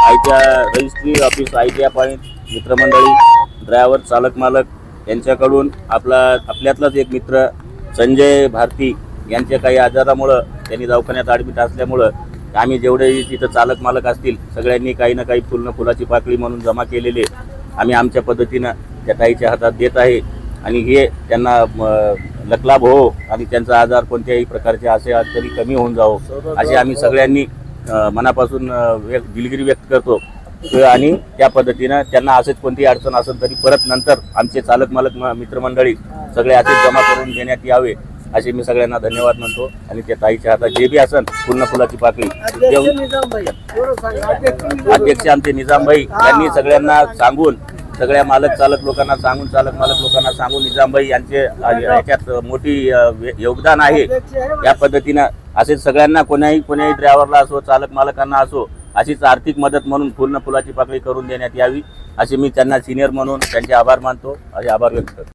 आयच्या registry office I T point मित्रमंडळी driver चालक मालक यांच्याकडून आपला आपल्यातलाच एक मित्र संजय भारती यांच्या काही आजारामुळं त्यांनी दवाखान्यात ॲडमिट असल्यामुळं आम्ही जेवढे तिथं चालक मालक असतील सगळ्यांनी काही ना काही फुल फुलाची पाकळी म्हणून जमा केलेले आम्ही आमच्या पद्धतीनं त्या ताईच्या हातात देत आहे. आणि हे त्यांना लकलाभ हो आणि त्यांचा आजार कोणत्याही प्रकारचे असे तरी कमी होऊन जावो असे आम्ही सगळ्यांनी मनापासून दिलगिरी व्यक्त करतो. आणि त्या पद्धतीनं त्यांना असेच कोणतीही अडचण असेल तरी परत नंतर आमचे चालक मालक मित्रमंडळी सगळे असेच जमा करून देण्यात यावे असे मी सगळ्यांना धन्यवाद म्हणतो. आणि त्या ताईच्या हातात जे बी असन पूर्ण फुलाची पाकळी देऊन अध्यक्ष आमचे निजामभाई यांनी सगळ्यांना सांगून सगळ्या मालक चालक लोकांना सांगून चालक मालक लोकांना सांगून निजामभाई यांचे याच्यात मोठी योगदान आहे. या पद्धतीनं असे सगळ्यांना कोणाही कोणाही ड्रायव्हरला असो चालक मालकांना असो अशीच आर्थिक मदत म्हणून पूर्ण फुलाची पाकळी करून देण्यात यावी असे मी त्यांना सिनियर म्हणून त्यांचे आभार मानतो असे आभार व्यक्त करतो.